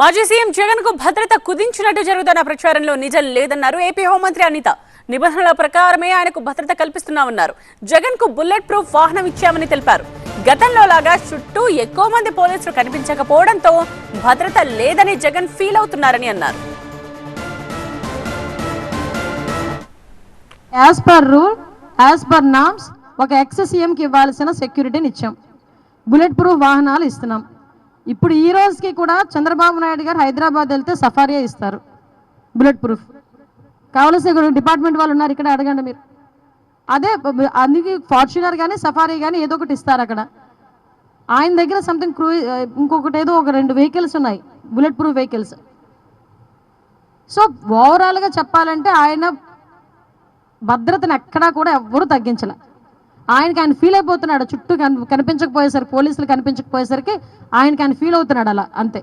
మాజీ సీఎం జగన్కు భద్రత కుదించినట్టు జరుగుతున్న ప్రచారంలో నిజం లేదన్నారు ఏపీ హోంమంత్రి అనిత. నిబంధనల ప్రకారమే ఆయనకు భద్రత కల్పిస్తున్నామన్నారు. జగన్కు బుల్లెట్ ప్రూఫ్ వాహనం ఇచ్చామని తెలిపారు. గతంలో లాగా చుట్టూ ఎక్కువ మంది పోలీసులు కనిపించకపోవడంతో భద్రత లేదని జగన్ ఫీల్ అవుతున్నారని అన్నారు. As per rule as per norms ఒక ఎక్స్ సీఎంకి ఇవ్వాల్సిన సెక్యూరిటీని ఇచ్చాం. బుల్లెట్ ప్రూఫ్ వాహనాలు ఇస్తున్నాం. ఇప్పుడు ఈ రోజుకి కూడా చంద్రబాబు నాయుడు గారు హైదరాబాద్ వెళ్తే సఫారియా ఇస్తారు. బుల్లెట్ ప్రూఫ్ కావలసిన డిపార్ట్మెంట్ వాళ్ళు ఉన్నారు ఇక్కడ అడగండి మీరు. అదే అందుకే ఫార్చునర్ కానీ సఫారీ కానీ ఏదో ఒకటి ఇస్తారు అక్కడ. ఆయన దగ్గర సంథింగ్ క్రూ ఇంకొకటి ఏదో ఒక రెండు వెహికల్స్ ఉన్నాయి. బుల్లెట్ ప్రూఫ్ వెహికల్స్ సో ఓవరాల్గా చెప్పాలంటే ఆయన భద్రతను ఎక్కడా కూడా ఎవ్వరూ తగ్గించలే. ఆయనకి ఆయన ఫీల్ అయిపోతున్నాడు. చుట్టూ కనిపించకపోయేసరికి పోలీసులు కనిపించకపోయేసరికి ఆయనకి ఆయన ఫీల్ అవుతున్నాడు అలా అంతే.